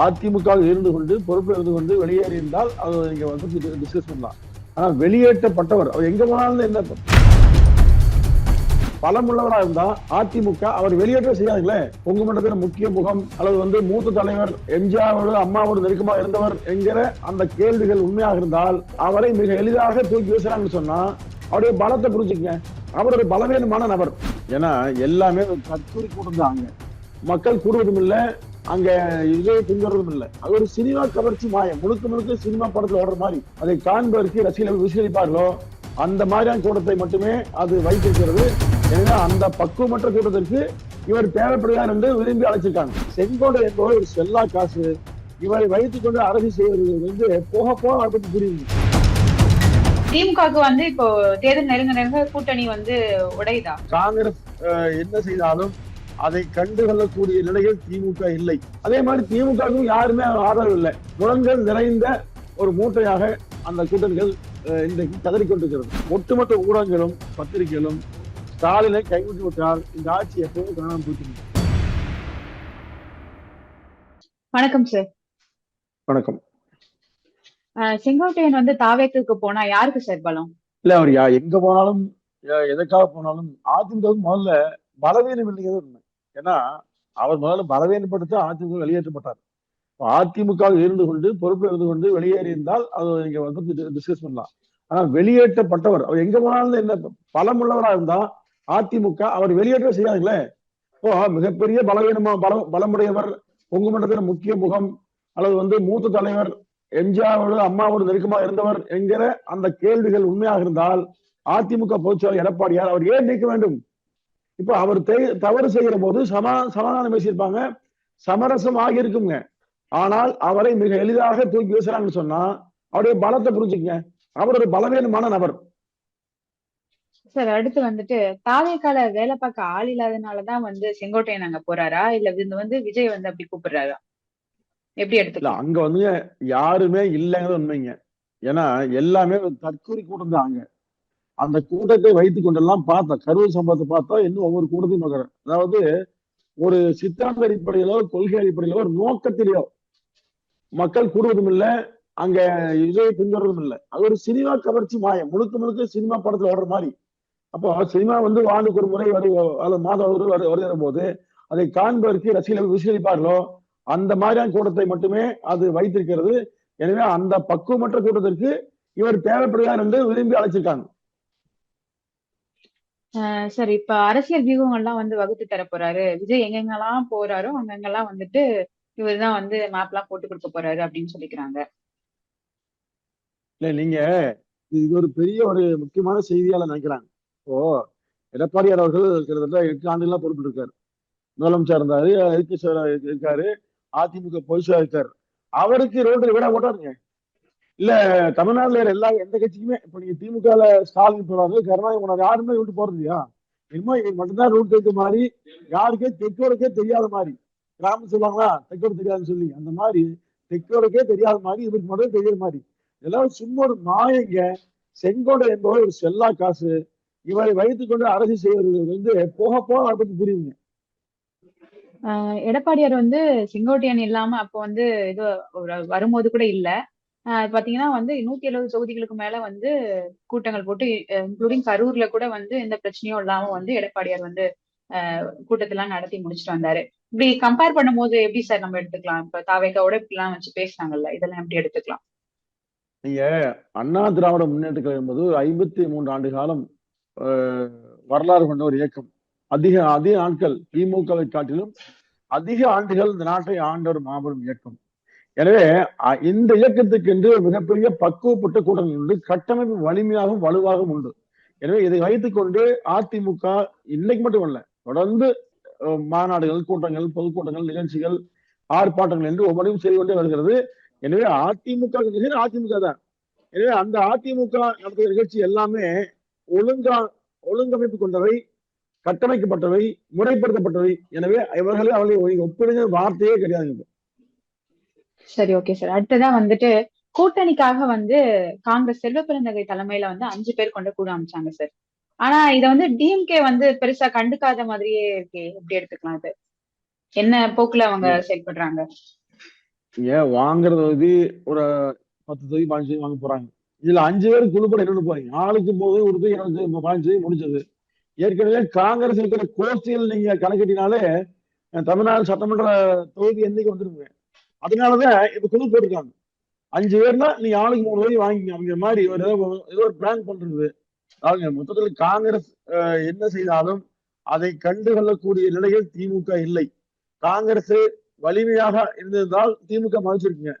அதிமுக இருந்து கொண்டு பொறுப்பில் இருந்து கொண்டு வெளியேறி இருந்தால் அது நீங்க வந்து டிஸ்கஸ் பண்ணலாம். ஆனா வெளியேற்றப்பட்டவர் அவர் எங்க போனாலும் என்ன பலமுள்ளவரா இருந்தா அதிமுக அவர் வெளியேற்ற செய்யாதுங்களே. உங்க மண்டலத்தில் முக்கிய முகம். அல்லது வந்து மூத்த தலைவர் எம்ஜிஆரோடு அம்மாவோடு நெருக்கமாக இருந்தவர் என்கிற அந்த கேள்விகள் உண்மையாக இருந்தால் அவரை மிக எளிதாக தூக்கி வீசுறாங்கன்னு சொன்னா அவருடைய பலத்தை புரிஞ்சுக்கங்க. அவர் ஒரு பலவீனமான நபர். ஏன்னா எல்லாமே ஒரு கத்தூரி கூட்டம் தான் மக்கள் கூடுவதும் இல்லை அங்க இதை பின்வருவதும் இல்ல. அது ஒரு சினிமா கவர்ச்சி மாயம். முழுக்க முழுக்க சினிமா படத்துல ஓடுற மாதிரி. அதை காண்பதற்கு ரசிகர்கள் விசுவலிப்பார்களோ அந்த மாதிரியான கூட்டத்தை மட்டுமே அது வைத்திருக்கிறது. ஏன்னா அந்த பக்குவமற்ற கூட்டத்திற்கு இவர் தேவைப்படுகிறார் என்று விரும்பி அழைச்சிருக்காங்க. செங்கோடை என்பவர் ஒரு செல்லா காசு. இவரை வைத்துக் கொண்டு அரசியல் செய்வது வந்து போக போக அதை பத்தி புரியுது. திமுகவுக்கு வந்து இப்போ தேர்தல் நெருங்க நெருங்க கூட்டணி வந்து உடையுதா? காங்கிரஸ் என்ன செய்தாலும் அதை கண்டுகொள்ளக்கூடிய நிலையில் திமுக இல்லை. அதே மாதிரி திமுகவுக்கும் யாருமே ஆதரவு இல்லை. முழங்கல் நிறைந்த ஒரு மூட்டையாக அந்த கூட்டணிகள் இன்றைக்கு கதறிக்கொண்டிருக்கிறது ஒட்டுமொத்த ஊடகங்களும் பத்திரிகைகளும் ஸ்டாலினை கைவிட்டு விட்டால் இந்த ஆட்சி எப்பவும் காணாமல் போச்சு வணக்கம் சார் வணக்கம். செங்கோட்டையன் வந்து தாவேக்குக்கு போனா யாருக்கு சார் பலம்? இல்ல அவர் எங்க போனாலும் எதற்காக போனாலும் அதிமுக முதல்ல பலவீனம் இல்லைங்கிறது ஏன்னா அவர் முதல்ல பலவீனப்படுத்த அதிமுக வெளியேற்றப்பட்டார். அதிமுக இருந்து கொண்டு பொறுப்பில் இருந்து கொண்டு வெளியேறி இருந்தால் அது நீங்க வந்து டிஸ்கஸ் பண்ணலாம். ஆனா வெளியேற்றப்பட்டவர் அவர் எங்க போனாலும் என்ன பலமுள்ளவரா இருந்தா அதிமுக அவர் வெளியேற்ற செய்யாதுங்களே. இப்போ மிகப்பெரிய பலவீனமா பல பலமுடையவர் உங்க மண்டலத்தில் முக்கிய முகம் அல்லது வந்து மூத்த தலைவர் எம்ஜிஆரோடு அம்மாவோடு நெருக்கமா இருந்தவர் என்கிற அந்த கேள்விகள் உண்மையாக இருந்தால் அதிமுக பொதுச்செயலாளர் எடப்பாடியார் அவர் ஏன் நீக்க வேண்டும்? இப்ப அவர் தவறு செய்கிற போது சமா சமாதானம் பேசியிருப்பாங்க. சமரசம் ஆகியிருக்குங்க. ஆனால் அவரை மிக எளிதாக தூக்கி வீசுறாங்கன்னு சொன்னா அவருடைய பலத்தை புரிஞ்சுக்கங்க. அவர் ஒரு பலவீனமான நபர். சார் அடுத்து வந்துட்டு தாவேக்கால வேலை பார்க்க ஆள் இல்லாதனாலதான் வந்து செங்கோட்டையன் அங்க போறாரா? இல்ல இது வந்து விஜய் வந்து அப்படி கூப்பிடுறாரா? எப்படி எடுத்துக்கலாம் அங்க வந்து யாருமே இல்லைங்கிறது உண்மைங்க. ஏன்னா எல்லாமே ஒரு தற்கொலை கூட்டம் தான் அங்க. அந்த கூட்டத்தை வைத்துக் கொண்டெல்லாம் பார்த்தேன் கரூர் சம்பவத்தை பார்த்தா இன்னும் ஒவ்வொரு கூட்டத்தையும் பார்க்கறேன் அதாவது ஒரு சித்தாந்த அடிப்படையிலோ கொள்கை அடிப்படையிலோ ஒரு நோக்கத்திலேயோ மக்கள் கூடுவதும் இல்லை அங்க இதை பின்வருவதும் இல்ல. அது ஒரு சினிமா கவர்ச்சி மாயம். முழுக்க முழுக்க சினிமா படத்துல ஓடுற மாதிரி. அப்போ சினிமா வந்து ஆண்டுக்கு ஒரு முறை வரு அல்லது மாதம் ஒரு வரு வருகிற போது அதை காண்பதற்கு ரசிகர்கள் விசுவலிப்பார்களோ அந்த மாதிரியான கூட்டத்தை மட்டுமே அது வைத்திருக்கிறது. எனவே அந்த பக்குவமற்ற கூட்டத்திற்கு இவர் தேவைப்படுகிறார் என்று விரும்பி அழைச்சிருக்காங்க. சார் இப்ப அரசியல் வியூகங்கள்லாம் வந்து வகுத்து தர போறாரு. விஜய் எங்கெங்கெல்லாம் போறாரோ அங்கங்கெல்லாம் வந்துட்டு இவர்தான் வந்து மேப் எல்லாம் போட்டு கொடுக்க போறாரு அப்படின்னு சொல்லிக்கிறாங்க. இல்ல நீங்க இது ஒரு பெரிய ஒரு முக்கியமான செய்தியால நினைக்கிறாங்க. ஓ எடப்பாடியார் அவர்கள் கிட்டத்தட்ட எட்டு ஆண்டுகளா பொறுப்பு இருக்காரு முதலமைச்சர் இருந்தாரு எதிர்த்து இருக்காரு அதிமுக பொதுச்செயலாளர் இருக்காரு. அவருக்கு ரோட்டில் விட ஓட்டாருங்க இல்ல தமிழ்நாட்டுல எல்லா எந்த கட்சிக்குமே இப்ப நீங்க திமுக ஸ்டாலின் போறாரு கருணாநிதி போனாரு யாருமே விட்டு போறது இல்லையா? என்னமோ இவங்க மட்டும்தான் ரூட் தெரிஞ்ச மாதிரி யாருக்கே தெற்கோருக்கே தெரியாத மாதிரி. கிராமம் சொல்லுவாங்களா தெற்கோடு தெரியாதுன்னு சொல்லி. அந்த மாதிரி தெற்கோருக்கே தெரியாத மாதிரி இவருக்கு மட்டும் தெரியாத மாதிரி. இதெல்லாம் சும்மா ஒரு மாயங்க செங்கோடை என்பவர் ஒரு செல்லா காசு. இவரை வைத்துக் கொண்டு அரசு செய்வது வந்து போக போக அதை புரியுங்க. எடப்பாடியார் வந்து செங்கோட்டையன் இல்லாம அப்போ வந்து இது வரும்போது கூட இல்ல. பாத்தீங்கன்னா வந்து நூத்தி எழுபது தொகுதிகளுக்கு மேல வந்து கூட்டங்கள் போட்டு இன்க்ளூடிங் கரூர்ல கூட வந்து எந்த பிரச்சனையும் இல்லாம வந்து எடப்பாடியார் வந்து கூட்டத்தெல்லாம் நடத்தி முடிச்சுட்டு வந்தாரு. இப்படி கம்பேர் பண்ணும்போது எப்படி சார் நம்ம எடுத்துக்கலாம்? இப்ப தாவேக்காவோட இப்படிலாம் வச்சு பேசுனாங்கல்ல இதெல்லாம் எப்படி எடுத்துக்கலாம்? நீங்க அண்ணா திராவிட முன்னேற்ற கழகம் என்பது ஐம்பத்தி மூன்று ஆண்டு காலம் வரலாறு கொண்ட ஒரு இயக்கம். அதிக அதிக நாட்கள் திமுகவை காட்டிலும் அதிக ஆண்டுகள் இந்த நாட்டை ஆண்ட ஒரு மாபெரும் இயக்கம். எனவே இந்த இயக்கத்துக்கென்று மிகப்பெரிய பக்குவப்பட்ட கூட்டங்கள் உண்டு. கட்டமைப்பு வலிமையாகவும் வலுவாகவும் உண்டு. எனவே இதை வைத்துக் கொண்டு அதிமுக இன்னைக்கு மட்டும் இல்லை தொடர்ந்து மாநாடுகள் கூட்டங்கள் பொதுக்கூட்டங்கள் நிகழ்ச்சிகள் ஆர்ப்பாட்டங்கள் என்று ஒவ்வொன்றையும் செய்து கொண்டே வருகிறது. எனவே அதிமுக அதிமுக தான். எனவே அந்த அதிமுக நடத்திய நிகழ்ச்சி எல்லாமே ஒழுங்கா ஒழுங்கமைப்பு கொண்டவை கட்டமைக்கப்பட்டவை முறைப்படுத்தப்பட்டவை. எனவே இவர்களை அவர்களை ஒப்பிடுங்க வார்த்தையே கிடையாது. சரி ஓகே சார் அடுத்ததா வந்துட்டு கூட்டணிக்காக வந்து காங்கிரஸ் செல்வ பெருந்தகை தலைமையில வந்து அஞ்சு பேர் கொண்ட குழு அமைச்சாங்க சார் ஆனா இத வந்து டிஎம்கே வந்து பெருசா கண்டுக்காத மாதிரியே இருக்கே. எப்படி எடுத்துக்கலாம் இது? என்ன போக்குல அவங்க செயல்படுறாங்க? ஏன் வாங்குற தொகுதி ஒரு பத்து தொகுதி பாஞ்சு தொகுதி வாங்க போறாங்க. இதுல அஞ்சு பேர் குழுப்பட என்ன போறீங்க? ஆளுக்கு போது ஒரு தொகுதி இருபது தொகுதி முடிச்சது ஏற்கனவே காங்கிரஸ் இருக்கிற கோஷ்டிகள் நீங்க கணக்கிட்டினாலே தமிழ்நாடு சட்டமன்ற தொகுதி எண்ணிக்கை வந்துருங்க. அதனாலதான் இப்ப குழு போட்டிருக்காங்க. அஞ்சு பேர்னா நீங்க ஆளுக்கு மூணு வரையும் வாங்கிங்க அப்படிங்கிற மாதிரி ஒரு ஏதோ ஒரு- பிளான் பண்றது. அவங்க மொத்தத்தில் காங்கிரஸ் என்ன செய்தாலும் அதை கண்டுகொள்ளக்கூடிய நிலையில் திமுக இல்லை. காங்கிரஸ் வலிமையாக இருந்திருந்தால் திமுக மதிச்சிருக்குங்க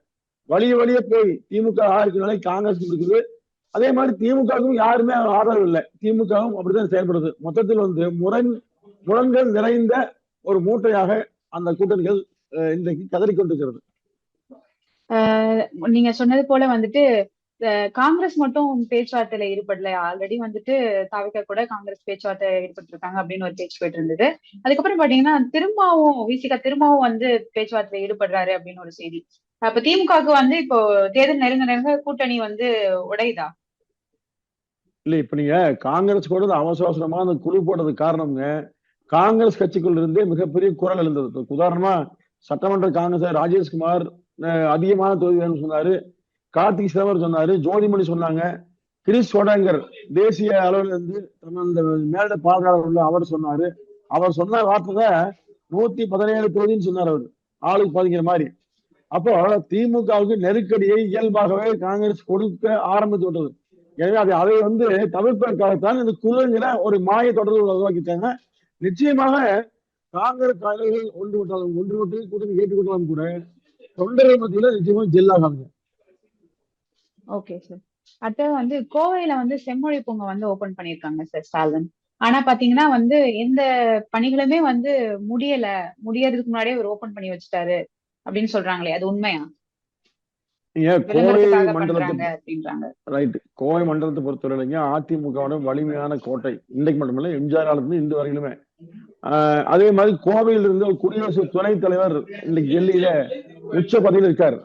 வழிய வழிய போய் திமுக ஆறு காங்கிரஸ் இருக்குது. அதே மாதிரி திமுகவுக்கும் யாருமே ஆதரவு இல்லை. திமுகவும் அப்படித்தான் செயல்படுது. மொத்தத்தில் வந்து முரண் முரண்கள் நிறைந்த ஒரு மூட்டையாக அந்த கூட்டணிகள் அஹ், இன்றைக்கு கதறிக்கொண்டிருக்கிறது. நீங்க சொன்னது போல வந்துட்டு காங்கிரஸ் மட்டும் பேச்சுவார்த்தையில ஈடுபடல. ஆல்ரெடி வந்துட்டு தாவிக கூட காங்கிரஸ் பேச்சுவார்த்தை ஈடுபட்டு இருக்காங்க அப்படின்னு ஒரு பேச்சு போயிட்டு இருந்தது. அதுக்கப்புறம் பாத்தீங்கன்னா திரும்பவும் விசிகா திரும்பவும் வந்து பேச்சுவார்த்தையில ஈடுபடுறாரு அப்படின்னு ஒரு செய்தி. அப்ப திமுகவுக்கு வந்து இப்போ தேர்தல் நெருங்க நெருங்க கூட்டணி வந்து உடையுதா? இல்ல இப்ப நீங்க காங்கிரஸ் கூட அவசர அவசரமா அந்த குழு போட்டது காரணம்ங்க. காங்கிரஸ் கட்சிக்குள்ள இருந்தே மிகப்பெரிய குரல் எழுந்தது. உதாரணமா சட்டமன்ற காங்கிரஸ் ராஜேஷ்குமார் அதிகமான தொகுதி சொன்னாரு. கார்த்திக் சிதம்பரம் சொன்னாரு. ஜோதிமணி சொன்னாங்க. கிரிஸ் சோடங்கர் தேசிய அளவில் இருந்து அந்த மேலிட பார்வையாளர் உள்ள அவர் சொன்னாரு. அவர் சொன்ன வார்த்தை நூத்தி பதினேழு தொகுதின்னு சொன்னார் அவர். ஆளுக்கு பாதிக்கிற மாதிரி. அப்போ திமுகவுக்கு நெருக்கடியை இயல்பாகவே காங்கிரஸ் கொடுக்க ஆரம்பித்து விட்டது. எனவே அதை அதை வந்து தவிர்ப்பதற்காகத்தான் இந்த குழுங்கிற ஒரு மாய தொடர்பு உருவாக்கிட்டாங்க. நிச்சயமாக காங்கிரஸ் தலைவர்கள் ஒன்று விட்டாலும் ஒன்று விட்டு கூட்டணி ஏற்றுக்கொண்டாலும் கூட தொண்டர்கள் மத்தியில நிச்சயமா ஜெல்லாகாங்க ஓகே சார் அடுத்தது வந்து கோவையில வந்து செம்மொழி பூங்கா வந்து ஓபன் பண்ணிருக்காங்க சார் ஸ்டாலின். ஆனா பாத்தீங்கன்னா வந்து எந்த பணிகளுமே வந்து முடியல. முடியறதுக்கு முன்னாடியே அவர் ஓபன் பண்ணி வச்சுட்டாரு அப்படின்னு சொல்றாங்களே அது உண்மையா? கோவை மண்டலத்தை பண்றாங்க அப்படின்றாங்க. ரைட் கோவை மண்டலத்தை பொறுத்தவரையிலைங்க அதிமுகவோட வலிமையான கோட்டை இன்றைக்கு மட்டுமில்ல எம்ஜிஆர் காலத்துல இன்று வரையிலுமே. அதே மாதிரி கோவையில் இருந்து ஒரு குடியரசு துணைத் தலைவர் இன்னைக்கு டெல்லியில உச்ச பதவியில் இருக்கார்.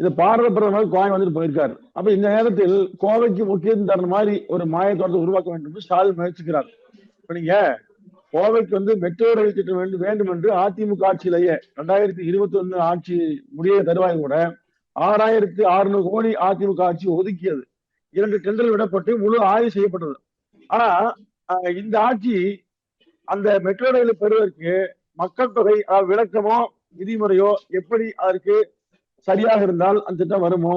இது பாரத பிரதமர் கோவை வந்துட்டு போயிருக்கார். அப்ப இந்த நேரத்தில் கோவைக்கு முக்கியத்துவம் தர மாதிரி ஒரு மாயத்தோட்டத்தை உருவாக்க வேண்டும் என்று ஸ்டாலின் முயற்சிக்கிறார். இப்ப நீங்க கோவைக்கு வந்து மெட்ரோ ரயில் திட்டம் வேண்டும் வேண்டும் என்று அதிமுக ஆட்சியிலேயே ரெண்டாயிரத்தி இருபத்தி ஒன்னு ஆட்சி முடிய தருவாய் கூட ஆறாயிரத்தி அறுநூறு கோடி அதிமுக ஆட்சி ஒதுக்கியது. இரண்டு டெண்டர் விடப்பட்டு முழு ஆய்வு செய்யப்பட்டது. ஆனா இந்த ஆட்சி அந்த மெட்ரோ ரயில் பெறுவதற்கு மக்கள் தொகை விளக்கமோ விதிமுறையோ எப்படி அதற்கு சரியாக இருந்தால் அந்த திட்டம் வருமோ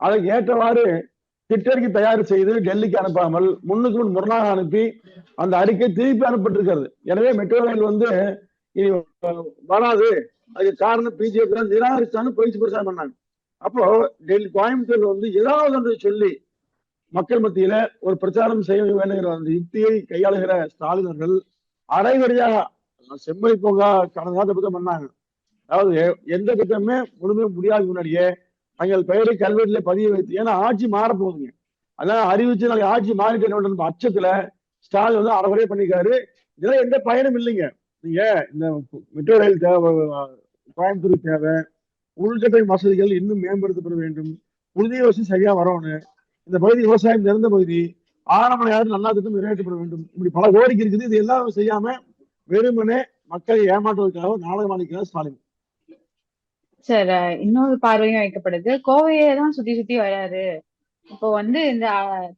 அதற்கு ஏற்றவாறு திட்டறிக்கை தயார் செய்து டெல்லிக்கு அனுப்பாமல் முன்னுக்கு முன் முரணாக அனுப்பி அந்த அறிக்கை திருப்பி அனுப்பப்பட்டிருக்கிறது. எனவே மெட்ரோ ரயில் வந்து இனி வராது. அதுக்கு காரணம் பிஜேபி தான் நிராகரிச்சான்னு பயிற்சி பிரச்சாரம் பண்ணாங்க. அப்போ டெல்லி கோயம்புத்தூர்ல வந்து ஏதாவது ஒன்று சொல்லி மக்கள் மத்தியில ஒரு பிரச்சாரம் செய்ய வேண்டுகிற அந்த யுக்தியை கையாளுகிற ஸ்டாலினர்கள் அரைவரியாக செம்மொழி பூங்கா கடந்த காலத்தை பத்தி பண்ணாங்க. அதாவது எந்த திட்டமே முழுமையாக முடியாது முன்னாடியே தங்கள் பெயரை கல்வெட்டுல பதிய வைத்து ஏன்னா ஆட்சி மாற போகுதுங்க. அதான் அறிவிச்சு நாளைக்கு ஆட்சி மாறிட்டு அச்சத்துல ஸ்டாலின் வந்து அறகுறையே பண்ணிக்காரு. இதெல்லாம் எந்த பயனும் இல்லைங்க. நீங்க இந்த மெட்ரோ ரயில் தேவை கோயம்புத்தூர் தேவை உள்கட்டமை வசதிகள் இன்னும் மேம்படுத்தப்பட வேண்டும். புழுதிய வசதி சரியா வரணும். இந்த பகுதி விவசாயம் நிறைந்த பகுதி ஆரம்பணையாவது நல்லா திட்டம் நிறைவேற்றப்பட வேண்டும். இப்படி பல கோரிக்கை இருக்குது. இது எல்லாம் செய்யாம வெறுமனே மக்களை ஏமாற்றுவதற்காக நாடகம் அளிக்கிறார் ஸ்டாலின். சார் இன்னொரு பார்வையும் வைக்கப்படுது. கோவையே தான் சுத்தி சுத்தி வராரு. இப்போ வந்து இந்த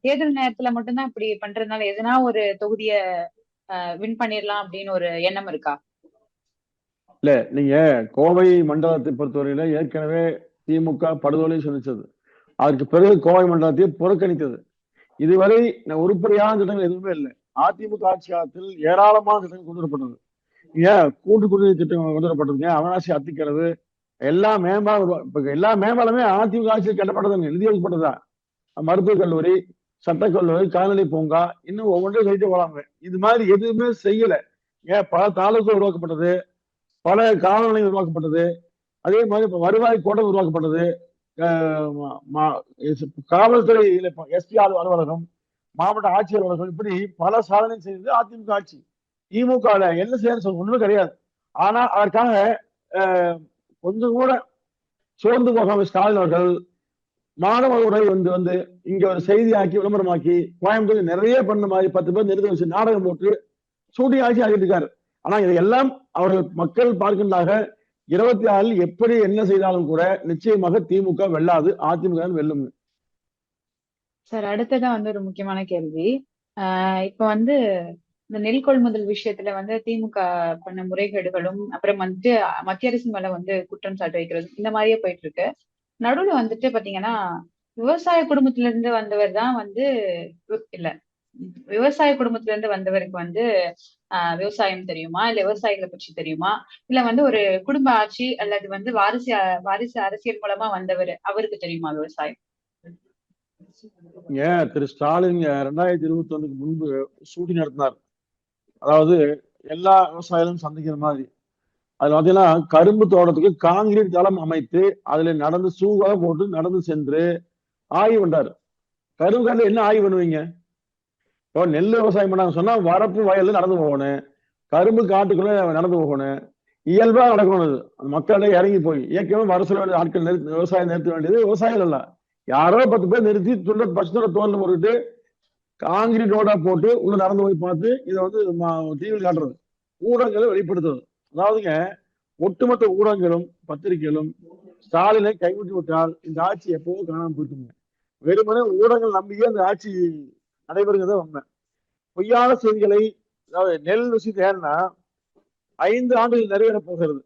தேர்தல் நேரத்துல மட்டும்தான் இப்படி பண்றதுனால எதுனா ஒரு தொகுதிய வின் பண்ணிடலாம் அப்படின்னு ஒரு எண்ணம் இருக்கா? இல்ல நீங்க கோவை மண்டலத்தை பொறுத்தவரையில ஏற்கனவே திமுக படுகொலை சந்திச்சது. அதற்கு பிறகு கோவை மண்டலத்தை புறக்கணித்தது. இதுவரை உருப்படியான திட்டங்கள் எதுவுமே இல்லை. அதிமுக ஆட்சி காலத்தில் ஏராளமான திட்டங்கள் கொண்டு வரப்பட்டது ஏன்? கூட்டு குடிநீர் திட்டம் கொண்டு வரப்பட்டதுங்க அவனாசி அத்திக்கிறது எல்லா மேம்பாலம் எல்லா மேம்பாலமே அதிமுக ஆட்சியில் கட்டப்பட்டதுங்க. நிதி ஒதுக்கப்பட்டதா? மருத்துவக் கல்லூரி சட்டக் கல்லூரி கால்நடை பூங்கா இன்னும் ஒவ்வொன்றையும் செய்து போலாங்க. இது மாதிரி எதுவுமே செய்யல. ஏன்? பல தாலுகா உருவாக்கப்பட்டது. பல காலநிலை உருவாக்கப்பட்டது. அதே மாதிரி இப்ப வருவாய் கோட்டம் உருவாக்கப்பட்டது. காவல்துறை எஸ்பி அலுவலகம் மாவட்ட ஆட்சியர் அலுவலகம் இப்படி பல சாதனை செய்தது அதிமுக ஆட்சி. திமுக என்ன செய்யணும் ஒண்ணுமே கிடையாது. ஆனா அதற்காக கொஞ்சம் கூட சோர்ந்து போகாம ஸ்டாலின் அவர்கள் மாணவ உரை வந்து வந்து இங்க ஒரு செய்தியாக்கி விளம்பரமாக்கி கோயம்புத்தூர் நிறைய பண்ண மாதிரி பத்து பேர் நிறுத்த வச்சு நாடகம் போட்டு ஷூட்டிங் ஆட்சி ஆகிட்டு இருக்காரு. ஆனா இதையெல்லாம் அவர்கள் மக்கள் பார்க்கின்றாக இருபத்தி ஆறில் எப்படி என்ன செய்தாலும் கூட நிச்சயமாக திமுக வெல்லாது அதிமுக தான் வெல்லும். சார் அடுத்ததா வந்து ஒரு முக்கியமான கேள்வி. ஆஹ் இப்ப வந்து இந்த நெல் கொள்முதல் விஷயத்துல வந்து திமுக பண்ண முறைகேடுகளும் அப்புறம் வந்துட்டு மத்திய அரசு மேல வந்து குற்றம் சாட்டு வைக்கிறது இந்த மாதிரியே போயிட்டு இருக்கு. நடுவுல வந்துட்டு பாத்தீங்கன்னா விவசாய குடும்பத்துல இருந்து வந்தவர் தான் வந்து இல்ல விவசாய குடும்பத்துல இருந்து வந்தவருக்கு வந்து விவசாயம் தெரியுமா? இல்ல விவசாயிகளை பற்றி தெரியுமா? இல்ல வந்து ஒரு குடும்ப ஆட்சி அல்லது வந்து வாரிசு வாரிசு அரசியல் மூலமா வந்தவர் அவருக்கு தெரியுமா விவசாயம்? ஏன்? திரு ஸ்டாலின் ரெண்டாயிரத்தி இருபத்தி ஒண்ணுக்கு முன்பு சூட்டி நடத்தினார். அதாவது எல்லா விவசாயிகளும் சந்திக்கிற மாதிரி. அதுல பாத்தீங்கன்னா கரும்பு தோட்டத்துக்கு காங்கிரீட் தளம் அமைத்து அதுல நடந்து சூகாக போட்டு நடந்து சென்று ஆய்வு பண்ணாரு கரும்பு காட்டில் என்ன ஆய்வு பண்ணுவீங்க? இப்போ நெல் விவசாயம் பண்ணாங்க சொன்னா வரப்பு வயல்ல நடந்து போகணும். கரும்பு காட்டுக்குள்ள நடந்து போகணும். இயல்பா நடக்கணும் அது. அந்த மக்களிடையே இறங்கி போய் ஏற்கனவே வர வேண்டிய ஆட்கள் நிறுத்தி விவசாயம் நிறுத்த வேண்டியது விவசாயம் இல்ல யாரோ பத்து பேர் நிறுத்தி துண்ட பச்சை தோல்ல போட்டுட்டு காங்கிரீட் ரோடா போட்டு உள்ள நடந்து போய் பார்த்து இதை வந்து டிவியில் காட்டுறது. ஊடகங்களை வெளிப்படுத்துறது. அதாவதுங்க ஒட்டுமொத்த ஊடகங்களும் பத்திரிகைகளும் ஸ்டாலினை கைவிட்டு விட்டால் இந்த ஆட்சி எப்பவோ காணாமல் போயிட்டுங்க. வெறுமனே ஊடகங்கள் நம்பியே அந்த ஆட்சி நடைபெறுகிறத உண்மை. பொய்யான செய்திகளை அதாவது நெல் விஷயத்தை ஏன்னா ஐந்து ஆண்டுகள் நிறைவேற போகிறது.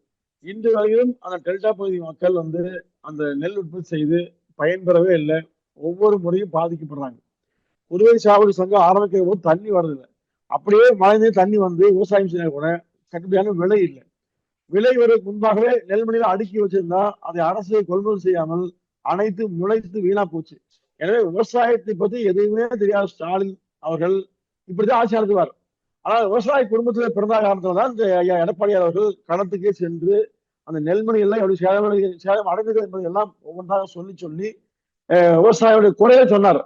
இன்று வரையிலும் அந்த டெல்டா பகுதி மக்கள் வந்து அந்த நெல் உற்பத்தி செய்து பயன்பெறவே இல்லை. ஒவ்வொரு முறையும் பாதிக்கப்படுறாங்க. குறுவை சாகுபடி சங்கம் ஆரம்பிக்கிற போது தண்ணி வர்றதில்லை அப்படியே மழை நீர் தண்ணி வந்து விவசாயம் செய்ய கூட கட்டுப்படியான விலை இல்லை. விலை வருவதற்கு முன்பாகவே நெல்மணியில அடுக்கி வச்சிருந்தா அதை அரசு கொள்முதல் செய்யாமல் அனைத்து முளைத்து வீணா போச்சு. எனவே விவசாயத்தை பத்தி எதுவுமே தெரியாத ஸ்டாலின் அவர்கள் இப்படிதான் ஆட்சி நடத்துவார். ஆனால் விவசாய குடும்பத்தில் பிறந்த காரணத்துல தான் இந்த ஐயா எடப்பாடியார் அவர்கள் களத்துக்கே சென்று அந்த நெல்மணி எல்லாம் எப்படி சேதம் சேதம் அடைந்தது என்பதை எல்லாம் ஒவ்வொன்றாக சொல்லி சொல்லி அஹ், விவசாயியோட குறைய சொன்னார்.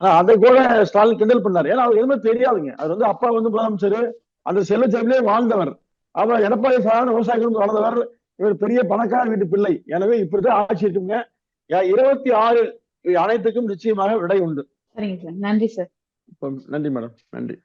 ஆனா அதை கூட ஸ்டாலின் கிண்டல் பண்ணார். ஏன்னா அவர் எதுவுமே தெரியாதுங்க. அவர் வந்து அப்பா வந்து முதலமைச்சர் அந்த செல்வச்செவிலே வாழ்ந்தவர். அவர் எடப்பாடி சாதாரண விவசாயிகளும் வாழ்ந்தவர். இவர் பெரிய பணக்கார வீட்டு பிள்ளை. எனவே இப்படிதான் ஆட்சி இருக்குங்க. இருபத்தி ஆறு அனைத்துக்கும் நிச்சயமாக விடை உண்டு. நன்றி சார். நன்றி மேடம். நன்றி.